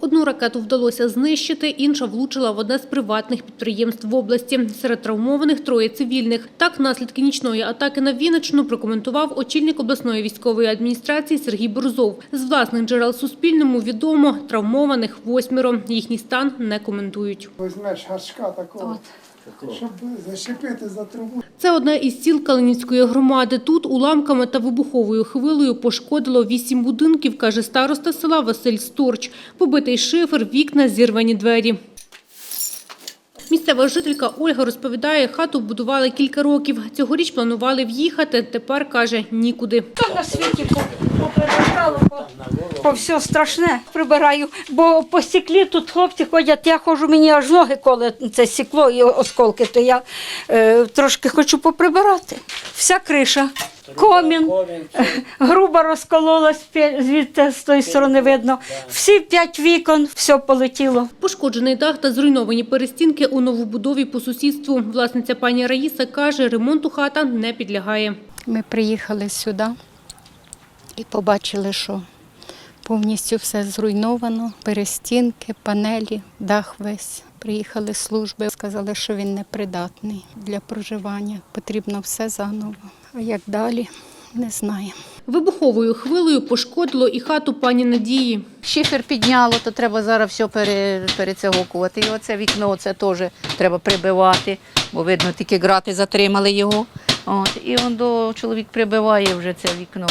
Одну ракету вдалося знищити, інша влучила в одне з приватних підприємств в області. Серед травмованих троє цивільних. Так, наслідки нічної атаки на Вінниччину прокоментував очільник обласної військової адміністрації Сергій Борзов. З власних джерел Суспільному відомо, травмованих восьмеро. Їхній стан не коментують. Візьмеш гаршка такого, щоб зачепити за трубу. Це одне із сіл Калинівської громади. Тут уламками та вибуховою хвилею пошкодило вісім будинків, каже староста села Василь Сторч. Побитий шифер, вікна, зірвані двері. Місцева жителька Ольга розповідає, хату будували кілька років. Цьогоріч планували в'їхати, тепер, каже, нікуди. Що на світі по все страшне прибираю, бо по стеклі тут хлопці ходять, я ходжу, мені аж ноги коли це стекло і осколки, то я е, трошки хочу поприбирати. Вся криша, комін, грубо розкололась, звідти з тої сторони видно. Всі п'ять вікон, все полетіло. Пошкоджений дах та зруйновані перестінки у новобудові по сусідству. Власниця пані Раїса каже, ремонту хата не підлягає. Ми приїхали сюди і побачили, що повністю все зруйновано, перестінки, панелі, дах весь. Приїхали служби, сказали, що він непридатний для проживання. Потрібно все заново. А як далі, не знаємо. Вибуховою хвилею пошкодило і хату пані Надії. Шифер підняло, то треба зараз все пере, перецягокувати. І оце вікно це теж треба прибивати, бо видно, тільки грати затримали його. От, і он до чоловік прибиває вже це вікно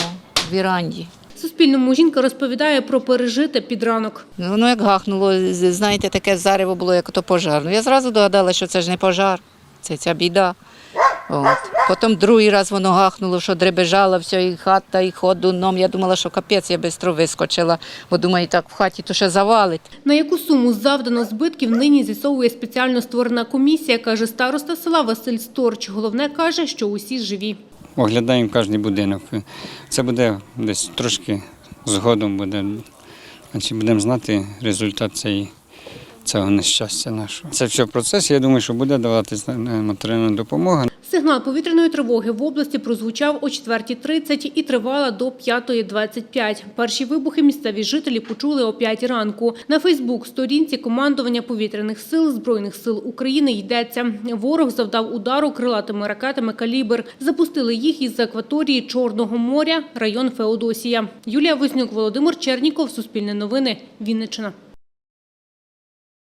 в віранді. Суспільному жінка розповідає про пережите під ранок. Ну, Воно як гахнуло, знаєте, таке зарево було, як то пожар. Ну, я зразу догадалася, що це ж не пожар, це ця біда. От. Потім другий раз воно гахнуло, що дребежала все, і хата, і ходуном. Я думала, що капець, я швидко вискочила, бо думаю, так в хаті то ще завалить. На яку суму завдано збитків нині з'ясовує спеціально створена комісія, каже староста села Василь Сторч. Головне каже, що усі живі. Оглядаємо кожен будинок. Це буде десь трошки згодом буде. Значить, будемо знати результат цієї, цього нещастя нашого. Це все в процесі. Я думаю, що буде даватися матеріальна допомога. Сигнал повітряної тривоги в області прозвучав о 4.30 і тривала до 5.25. Перші вибухи місцеві жителі почули о 5 ранку. На Фейсбук-сторінці командування повітряних сил Збройних сил України йдеться. Ворог завдав удару крилатими ракетами «Калібр». Запустили їх із акваторії Чорного моря, район Феодосія. Юлія Вознюк, Володимир Черніков, Суспільне новини, Вінниччина.